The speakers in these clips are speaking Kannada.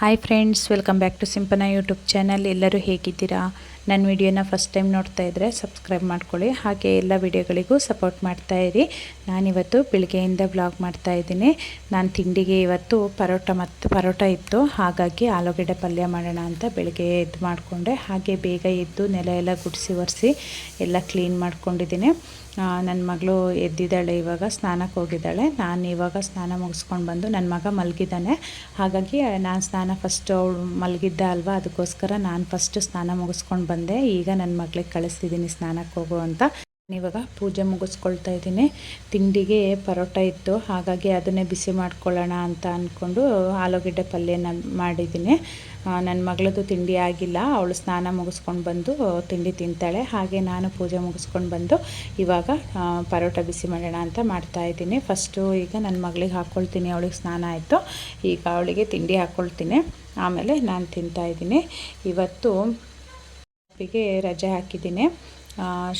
Hi friends welcome back to Simpana YouTube channel ಎಲ್ಲರೂ ಹೇಗಿದ್ದೀರಾ? ನನ್ನ ವಿಡಿಯೋನ ಫಸ್ಟ್ ಟೈಮ್ ನೋಡ್ತಾ ಇದ್ದರೆ ಸಬ್ಸ್ಕ್ರೈಬ್ ಮಾಡ್ಕೊಳ್ಳಿ. ಹಾಗೆ ಎಲ್ಲ ವಿಡಿಯೋಗಳಿಗೂ ಸಪೋರ್ಟ್ ಮಾಡ್ತಾ ಇರಿ. ನಾನಿವತ್ತು ಬೆಳಗ್ಗೆಯಿಂದ ಬ್ಲಾಗ್ ಮಾಡ್ತಾ ಇದ್ದೀನಿ. ನಾನು ತಿಂಡಿಗೆ ಇವತ್ತು ಪರೋಟ ಮತ್ತು ಪರೋಟ ಇತ್ತು. ಹಾಗಾಗಿ ಆಲೂಗಡ್ಡೆ ಪಲ್ಯ ಮಾಡೋಣ ಅಂತ ಬೆಳಗ್ಗೆ ಎದ್ದು ಮಾಡಿಕೊಂಡೆ. ಹಾಗೆ ಬೇಗ ಎದ್ದು ನೆಲ ಎಲ್ಲ ಗುಡಿಸಿ ಒರೆಸಿ ಎಲ್ಲ ಕ್ಲೀನ್ ಮಾಡ್ಕೊಂಡಿದ್ದೀನಿ. ನನ್ನ ಮಗಳು ಎದ್ದಿದ್ದಾಳೆ ಇವಾಗ ಸ್ನಾನಕ್ಕೆ ಹೋಗಿದ್ದಾಳೆ. ನಾನು ಇವಾಗ ಸ್ನಾನ ಮುಗಿಸ್ಕೊಂಡು ಬಂದು ನನ್ನ ಮಗ ಮಲಗಿದ್ದಾನೆ. ಹಾಗಾಗಿ ನಾನು ಸ್ನಾನ ಫಸ್ಟು ಅವಳು ಮಲಗಿದ್ದ ಅಲ್ವಾ? ಅದಕ್ಕೋಸ್ಕರ ನಾನು ಫಸ್ಟ್ ಸ್ನಾನ ಮುಗಿಸ್ಕೊಂಡು ಬಂದೆ. ಈಗ ನನ್ನ ಮಗಳಿಗೆ ಕಳಿಸ್ತಿದ್ದೀನಿ ಸ್ನಾನಕ್ಕೆ ಹೋಗು ಅಂತ. ಇವಾಗ ಪೂಜೆ ಮುಗಿಸ್ಕೊಳ್ತಾ ಇದ್ದೀನಿ. ತಿಂಡಿಗೆ ಪರೋಟ ಇತ್ತು. ಹಾಗಾಗಿ ಅದನ್ನೇ ಬಿಸಿ ಮಾಡ್ಕೊಳ್ಳೋಣ ಅಂತ ಅಂದ್ಕೊಂಡು ಆಲೂಗೆಡ್ಡೆ ಪಲ್ಯನ ಮಾಡಿದ್ದೀನಿ. ನನ್ನ ಮಗಳದ್ದು ತಿಂಡಿ ಆಗಿಲ್ಲ. ಅವಳು ಸ್ನಾನ ಮುಗಿಸ್ಕೊಂಡು ಬಂದು ತಿಂಡಿ ತಿಂತಾಳೆ. ಹಾಗೆ ನಾನು ಪೂಜೆ ಮುಗಿಸ್ಕೊಂಡು ಬಂದು ಇವಾಗ ಪರೋಟ ಬಿಸಿ ಮಾಡೋಣ ಅಂತ ಮಾಡ್ತಾ ಇದ್ದೀನಿ. ಫಸ್ಟು ಈಗ ನನ್ನ ಮಗಳಿಗೆ ಹಾಕ್ಕೊಳ್ತೀನಿ ಅವಳಿಗೆ ಸ್ನಾನ ಆಯಿತು. ಈಗ ಅವಳಿಗೆ ತಿಂಡಿ ಹಾಕ್ಕೊಳ್ತೀನಿ ಆಮೇಲೆ ನಾನು ತಿಂತಾಯಿದ್ದೀನಿ ಇವತ್ತು ರಜೆ ಹಾಕಿದ್ದೀನಿ.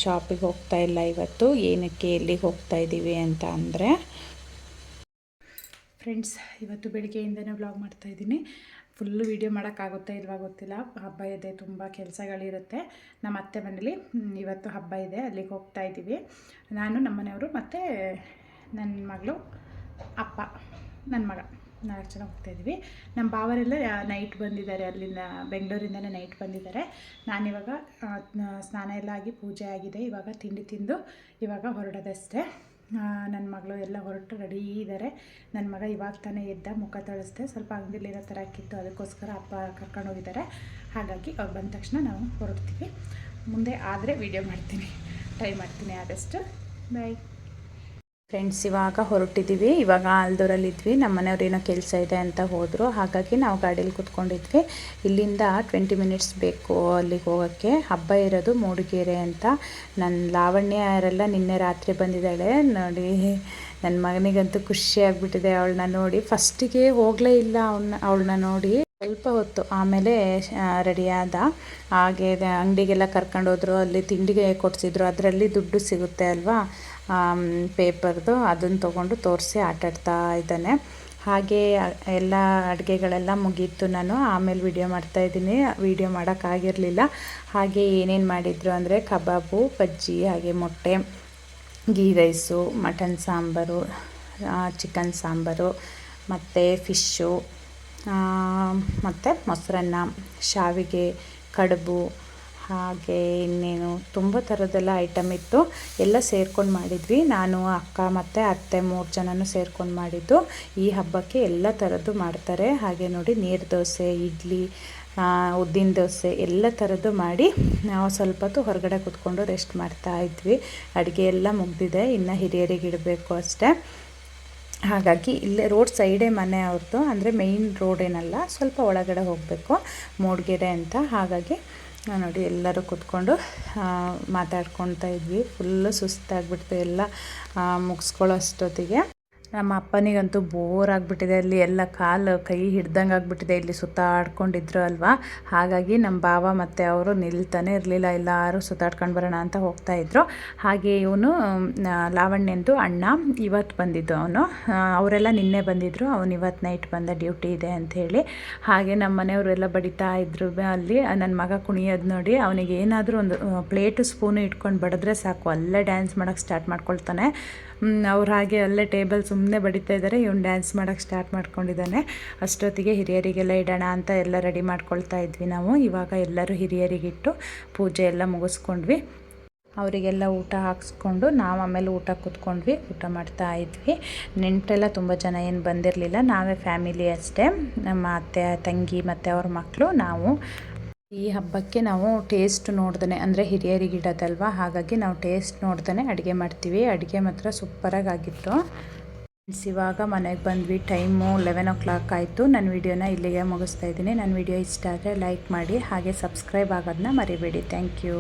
ಶಾಪಿಗೆ ಹೋಗ್ತಾ ಇಲ್ಲ ಇವತ್ತು. ಏನಕ್ಕೆ ಎಲ್ಲಿಗೆ ಹೋಗ್ತಾ ಇದ್ದೀವಿ ಅಂತ ಅಂದರೆ ಫ್ರೆಂಡ್ಸ್ ಇವತ್ತು ಬೆಳಿಗ್ಗೆಯಿಂದನೇ ವ್ಲಾಗ್ ಮಾಡ್ತಾಯಿದ್ದೀನಿ ಫುಲ್ಲು ವೀಡಿಯೋ ಮಾಡೋಕ್ಕಾಗುತ್ತೆ ಇಲ್ವಾ ಗೊತ್ತಿಲ್ಲ. ಹಬ್ಬ ಇದೆ, ತುಂಬ ಕೆಲಸಗಳಿರುತ್ತೆ. ನಮ್ಮ ಅತ್ತೆ ಮನೇಲಿ ಇವತ್ತು ಹಬ್ಬ ಇದೆ, ಅಲ್ಲಿಗೆ ಹೋಗ್ತಾ ಇದ್ದೀವಿ ನಾನು ನಮ್ಮ ಮನೆಯವರು ಮತ್ತು ನನ್ನ ಮಗಳು, ಅಪ್ಪ, ನನ್ನ ಮಗ. ನಾಲ್ಕು ಜನ ಹೋಗ್ತಾ ನಮ್ಮ ಬಾವರೆಲ್ಲ ನೈಟ್ ಬಂದಿದ್ದಾರೆ ಅಲ್ಲಿಂದ, ಬೆಂಗಳೂರಿಂದನೇ ನೈಟ್ ಬಂದಿದ್ದಾರೆ. ನಾನಿವಾಗ ಸ್ನಾನ ಎಲ್ಲ ಆಗಿ ಪೂಜೆ ಆಗಿದೆ. ಇವಾಗ ತಿಂಡಿ ತಿಂದು, ಇವಾಗ ಹೊರಡೋದಷ್ಟೇ. ನನ್ನ ಮಗಳು ಎಲ್ಲ ಹೊರಟು ರೆಡಿ ಇದ್ದಾರೆ ನನ್ನ ಮಗ ಇವಾಗ ತಾನೇ ಎದ್ದ, ಮುಖ ತಳಿಸ್ದೆ. ಸ್ವಲ್ಪ ಅಂಗಡಿಲಿರೋ ಥರ ಕಿತ್ತು, ಅದಕ್ಕೋಸ್ಕರ ಅಪ್ಪ ಕರ್ಕೊಂಡು ಹೋಗಿದ್ದಾರೆ. ಹಾಗಾಗಿ ಅವ್ರು ಬಂದ ತಕ್ಷಣ ನಾವು ಹೊರಡ್ತೀವಿ. ಮುಂದೆ ಆದರೆ ವೀಡಿಯೋ ಮಾಡ್ತೀನಿ. ಟ್ರೈ ಮಾಡ್ತೀನಿ ಆದಷ್ಟು. ಬಾಯ್ ಫ್ರೆಂಡ್ಸ್ ಇವಾಗ ಹೊರಟಿದ್ದೀವಿ ಇವಾಗ ಆಲ್ದೂರಲ್ಲಿದ್ವಿ ನಮ್ಮ ಮನೆಯವ್ರು ಏನೋ ಕೆಲಸ ಇದೆ ಅಂತ ಹೋದರು, ಹಾಗಾಗಿ ನಾವು ಗಾಡೀಲಿ ಕೂತ್ಕೊಂಡಿದ್ವಿ. ಇಲ್ಲಿಂದ ಟ್ವೆಂಟಿ ಮಿನಿಟ್ಸ್ ಬೇಕು ಅಲ್ಲಿಗೆ ಹೋಗೋಕ್ಕೆ. ಹಬ್ಬ ಇರೋದು ಮೂಡಿಗೆರೆ ಅಂತ. ನನ್ನ ಲಾವಣ್ಯ ಲಾವಣ್ಯರೆಲ್ಲ ನಿನ್ನೆ ರಾತ್ರಿ ಬಂದಿದ್ದಾಳೆ, ನೋಡಿ ನನ್ನ ಮಗನಿಗಂತೂ ಖುಷಿ ಆಗಿಬಿಟ್ಟಿದೆ ಅವಳನ್ನ ನೋಡಿ. ಫಸ್ಟಿಗೆ ಹೋಗಲೇ ಇಲ್ಲ ಅವನ್ನ ಅವಳನ್ನ ನೋಡಿ. ಸ್ವಲ್ಪ ಹೊತ್ತು ಆಮೇಲೆ ರೆಡಿಯಾದ ಹಾಗೆ ಅಂಗಡಿಗೆಲ್ಲ ಕರ್ಕೊಂಡೋದ್ರು, ಅಲ್ಲಿ ತಿಂಡಿಗೆ ಕೊಡಿಸಿದ್ರು. ಅದರಲ್ಲಿ ದುಡ್ಡು ಸಿಗುತ್ತೆ ಅಲ್ವಾ? ಪೇಪರ್ದು ಅದನ್ನು ತೊಗೊಂಡು ತೋರಿಸಿ ಆಟಾಡ್ತಾ ಇದ್ದಾನೆ. ಹಾಗೆ ಎಲ್ಲ ಅಡುಗೆಗಳೆಲ್ಲ ಮುಗೀತು ನಾನು. ಆಮೇಲೆ ವಿಡಿಯೋ ಮಾಡ್ತಾಯಿದ್ದೀನಿ ವಿಡಿಯೋ ಮಾಡೋಕ್ಕಾಗಿರಲಿಲ್ಲ ಹಾಗೆ ಏನೇನು ಮಾಡಿದರು ಅಂದರೆ ಕಬಾಬು, ಬಜ್ಜಿ, ಹಾಗೆ ಮೊಟ್ಟೆ ghee rice, mutton sambar chicken sambar, ಮತ್ತು ಫಿಶ್ಶು ಮತ್ತು ಮೊಸರನ್ನ, ಶಾವಿಗೆ, ಕಡುಬು ಹಾಗೆ ಇನ್ನೇನು ತುಂಬ ಥರದ್ದೆಲ್ಲ ಐಟಮ್ ಇತ್ತು. ಎಲ್ಲ ಸೇರ್ಕೊಂಡು ಮಾಡಿದ್ವಿ. ನಾನು, ಅಕ್ಕ ಮತ್ತು ಅತ್ತೆ ಮೂರು ಜನನೂ ಸೇರ್ಕೊಂಡು ಮಾಡಿದ್ದು. ಈ ಹಬ್ಬಕ್ಕೆ ಎಲ್ಲ ಥರದ್ದು ಮಾಡ್ತಾರೆ. ಹಾಗೆ ನೋಡಿ ನೀರು ದೋಸೆ, ಇಡ್ಲಿ ಉದ್ದಿನ ದೋಸೆ ಎಲ್ಲ ಥರದ್ದು ಮಾಡಿ ನಾವು ಸ್ವಲ್ಪ ಹೊತ್ತು ಹೊರಗಡೆ ಕೂತ್ಕೊಂಡು ರೆಸ್ಟ್ ಮಾಡ್ತಾ ಇದ್ವಿ. ಅಡುಗೆ ಎಲ್ಲ ಮುಗ್ದಿದೆ. ಇನ್ನು ಹಿರಿಯರಿಗೆ ಇಡಬೇಕು ಅಷ್ಟೇ. ಹಾಗಾಗಿ ಇಲ್ಲೇ ರೋಡ್ ಸೈಡೇ ಮನೆ ಅವ್ರದ್ದು ಅಂದರೆ ಮೇಯ್ನ್ ರೋಡ್ ಏನಲ್ಲ, ಸ್ವಲ್ಪ ಒಳಗಡೆ ಹೋಗಬೇಕು. ಮೂಡಿಗೆರೆ ಅಂತ. ಹಾಗಾಗಿ ನೋಡಿ ಎಲ್ಲರೂ ಕೂತ್ಕೊಂಡು ಮಾತಾಡ್ಕೊತಾ ಇದ್ವಿ. ಫುಲ್ಲು ಸುಸ್ತಾಗ್ಬಿಡ್ತು ಎಲ್ಲ ಮುಗಿಸ್ಕೊಳ್ಳೋ ಅಷ್ಟೊತ್ತಿಗೆ. ನಮ್ಮ ಅಪ್ಪನಿಗಂತೂ ಬೋರ್ ಆಗಿಬಿಟ್ಟಿದೆ. ಅಲ್ಲಿ ಎಲ್ಲ ಕಾಲು ಕೈ ಹಿಡ್ದಂಗೆ ಆಗಿಬಿಟ್ಟಿದೆ. ಇಲ್ಲಿ ಸುತ್ತಾಡ್ಕೊಂಡಿದ್ರು ಅಲ್ವಾ? ಹಾಗಾಗಿ ನಮ್ಮ ಬಾವ ಮತ್ತು ಅವರು ನಿಲ್ತಾನೆ ಇರಲಿಲ್ಲ. ಎಲ್ಲರೂ ಸುತ್ತಾಡ್ಕೊಂಡು ಬರೋಣ ಅಂತ ಹೋಗ್ತಾಯಿದ್ರು ಹಾಗೆ ಇವನು ಲಾವಣ್ಯಂದು ಅಣ್ಣ ಇವತ್ತು ಬಂದಿದ್ದು ಅವನು. ಅವರೆಲ್ಲ ನಿನ್ನೆ ಬಂದಿದ್ದರು ಅವನು ಇವತ್ತು ನೈಟ್ ಬಂದ ಡ್ಯೂಟಿ ಇದೆ ಅಂತ ಹೇಳಿ. ಹಾಗೆ ನಮ್ಮ ಮನೆಯವರೆಲ್ಲ ಬಡಿತಾ ಇದ್ರು ಅಲ್ಲಿ. ನನ್ನ ಮಗ ಕುಣಿಯೋದು ನೋಡಿ ಅವನಿಗೆ ಏನಾದರೂ ಒಂದು ಪ್ಲೇಟು ಸ್ಪೂನು ಇಟ್ಕೊಂಡು ಬಡಿದ್ರೆ ಸಾಕು. ಅಲ್ಲೇ ಡ್ಯಾನ್ಸ್ ಮಾಡೋಕ್ಕೆ ಸ್ಟಾರ್ಟ್ ಮಾಡ್ಕೊಳ್ತಾನೆ. ಅವ್ರು ಹಾಗೆ ಅಲ್ಲೇ ಟೇಬಲ್ ಸುಮ್ಮನೆ ಬಡಿತಾ ಇದ್ದಾರೆ ಇವ್ನು ಡ್ಯಾನ್ಸ್ ಮಾಡೋಕ್ಕೆ ಸ್ಟಾರ್ಟ್ ಮಾಡ್ಕೊಂಡಿದ್ದಾನೆ. ಅಷ್ಟೊತ್ತಿಗೆ ಹಿರಿಯರಿಗೆಲ್ಲ ಇಡೋಣ ಅಂತ ಎಲ್ಲ ರೆಡಿ ಮಾಡ್ಕೊಳ್ತಾ ಇದ್ವಿ ನಾವು. ಇವಾಗ ಎಲ್ಲರೂ ಹಿರಿಯರಿಗಿಟ್ಟು ಪೂಜೆ ಎಲ್ಲ ಮುಗಿಸ್ಕೊಂಡ್ವಿ. ಅವರಿಗೆಲ್ಲ ಊಟ ಹಾಕ್ಸ್ಕೊಂಡು ನಾವು ಆಮೇಲೆ ಊಟ ಕೂತ್ಕೊಂಡ್ವಿ, ಊಟ ಮಾಡ್ತಾ ಇದ್ವಿ. ನೆಂಟರೆಲ್ಲ ತುಂಬ ಜನ ಏನು ಬಂದಿರಲಿಲ್ಲ. ನಾವೇ ಫ್ಯಾಮಿಲಿ ಅಷ್ಟೇ. ನಮ್ಮ ಅತ್ತೆ, ತಂಗಿ ಮತ್ತು ಅವ್ರ ಮಕ್ಕಳು ನಾವು ಈ ಹಬ್ಬಕ್ಕೆ ನಾವು ಟೇಸ್ಟ್ ನೋಡ್ದೇ ಅಂದರೆ ಹಿರಿಯರಿಗೆ ಇಡೋದಲ್ವ ಹಾಗಾಗಿ ನಾವು ಟೇಸ್ಟ್ ನೋಡ್ದೇ ಅಡುಗೆ ಮಾಡ್ತೀವಿ. ಅಡುಗೆ ಮಾತ್ರ ಸೂಪರಾಗಿ ಆಗಿತ್ತು ಇವಾಗ ಮನೆಗೆ ಬಂದ್ವಿ. ಟೈಮು ಲೆವೆನ್ ಓ ಕ್ಲಾಕ್ ಆಯಿತು. ನನ್ನ ವಿಡಿಯೋನ ಇಲ್ಲಿಗೆ ಮುಗಿಸ್ತಾ ಇದ್ದೀನಿ. ನನ್ನ ವಿಡಿಯೋ ಇಷ್ಟ ಆದರೆ ಲೈಕ್ ಮಾಡಿ, ಹಾಗೆ ಸಬ್ಸ್ಕ್ರೈಬ್ ಆಗೋದನ್ನ ಮರಿಬೇಡಿ. Thank you